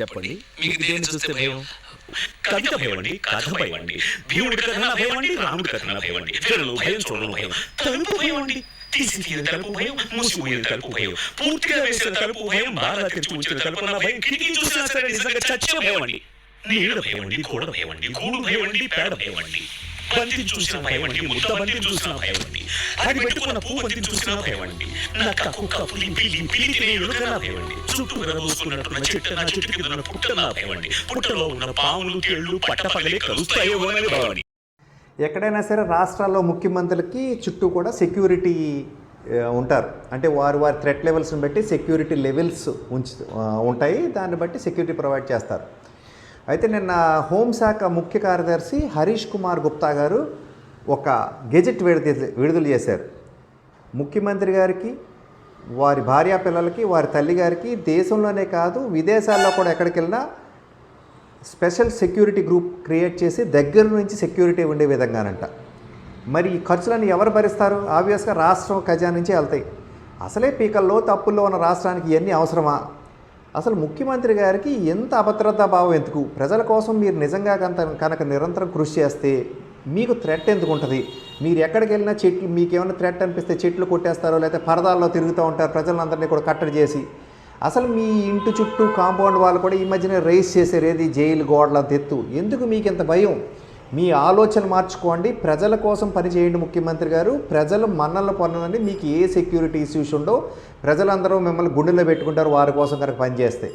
చెప్పండి. మీకు దేని చూస్తే భయం? కవిత భయం అండి కథ భయం అండి భీముడి కథ నా భయం అండి రాముడి కథ నా భయం అండి వీళ్ళను భయం చూడను భయం. తలుపు భయం అండి తీసి తీయని తలుపు భయం మూసిపోయిన తలుపు భయం. పూర్తిగా వేసిన తలుపు భయం బాగా తెరిచి ఉంచిన తలుపు నా భయం. కిటికీ చూసినా సరే నిజంగా చచ్చే భయం. అండి నీడ భయం అండి గోడ భయం అండి గూడు భయం అండి పేడ భయం అండి బంతిని చూసిన భయమండి ముద్ద బంతిని చూసిన భయమండి అది పెట్టుకున్న పువ్వు బంతిని చూసిన భయమండి అండి నక్క కుక్క పులి పిల్లి పిల్లి తినే ఎలుక నా భయం చుట్టూ వెదబోసుకున్నట్టున్న చెట్టు నా చెట్టు కింద ఉన్న పుట్ట నా భయం పుట్టలో ఉన్న పాములు తేళ్ళు పట్ట పగలే కలుస్తాయో అని భయం ఎక్కడైనా సరే రాష్ట్రాల్లో ముఖ్యమంత్రులకి చుట్టూ కూడా సెక్యూరిటీ ఉంటారు. అంటే వారు వారి థ్రెట్ లెవెల్స్ని బట్టి సెక్యూరిటీ లెవెల్స్ ఉంచు ఉంటాయి. దాన్ని బట్టి సెక్యూరిటీ ప్రొవైడ్ చేస్తారు. అయితే నిన్న హోంశాఖ ముఖ్య కార్యదర్శి హరీష్ కుమార్ గుప్తా గారు ఒక గెజెట్ విడుదల విడుదల చేశారు. ముఖ్యమంత్రి గారికి వారి భార్యా పిల్లలకి వారి తల్లి గారికి దేశంలోనే కాదు విదేశాల్లో కూడా ఎక్కడికి వెళ్ళినా స్పెషల్ సెక్యూరిటీ గ్రూప్ క్రియేట్ చేసి దగ్గర నుంచి సెక్యూరిటీ ఉండే విధంగానంట. మరి ఈ ఖర్చులను ఎవరు భరిస్తారు? ఆబ్వియస్గా రాష్ట్రం ఖజా నుంచి వెళ్తాయి. అసలే పీకల్లో తప్పుల్లో ఉన్న రాష్ట్రానికి ఇవన్నీ అవసరమా? అసలు ముఖ్యమంత్రి గారికి ఎంత అభద్రతా భావం ఎందుకు? ప్రజల కోసం మీరు నిజంగా కంత కనుక నిరంతరం కృషి చేస్తే మీకు థ్రెట్ ఎందుకు ఉంటుంది? మీరు ఎక్కడికి వెళ్ళినా చెట్లు మీకు ఏమైనా థ్రెట్ అనిపిస్తే చెట్లు కొట్టేస్తారో లేకపోతే పరదాల్లో తిరుగుతూ ఉంటారు ప్రజలందరినీ కూడా కట్టడి చేసి. అసలు మీ ఇంటి చుట్టూ కాంపౌండ్ వాళ్ళు కూడా ఈ మధ్యన రేస్ చేశారు ఏది జైలు గోడల తెత్తు ఎందుకు మీకు ఇంత భయం? మీ ఆలోచన మార్చుకోండి. ప్రజల కోసం పనిచేయండి ముఖ్యమంత్రి గారు. ప్రజలు మన్నల పొందండి మీకు ఏ సెక్యూరిటీ ఇష్యూస్ ఉండో ప్రజలందరూ మిమ్మల్ని గుండెలో పెట్టుకుంటారు. వారి కోసం కనుక పనిచేస్తే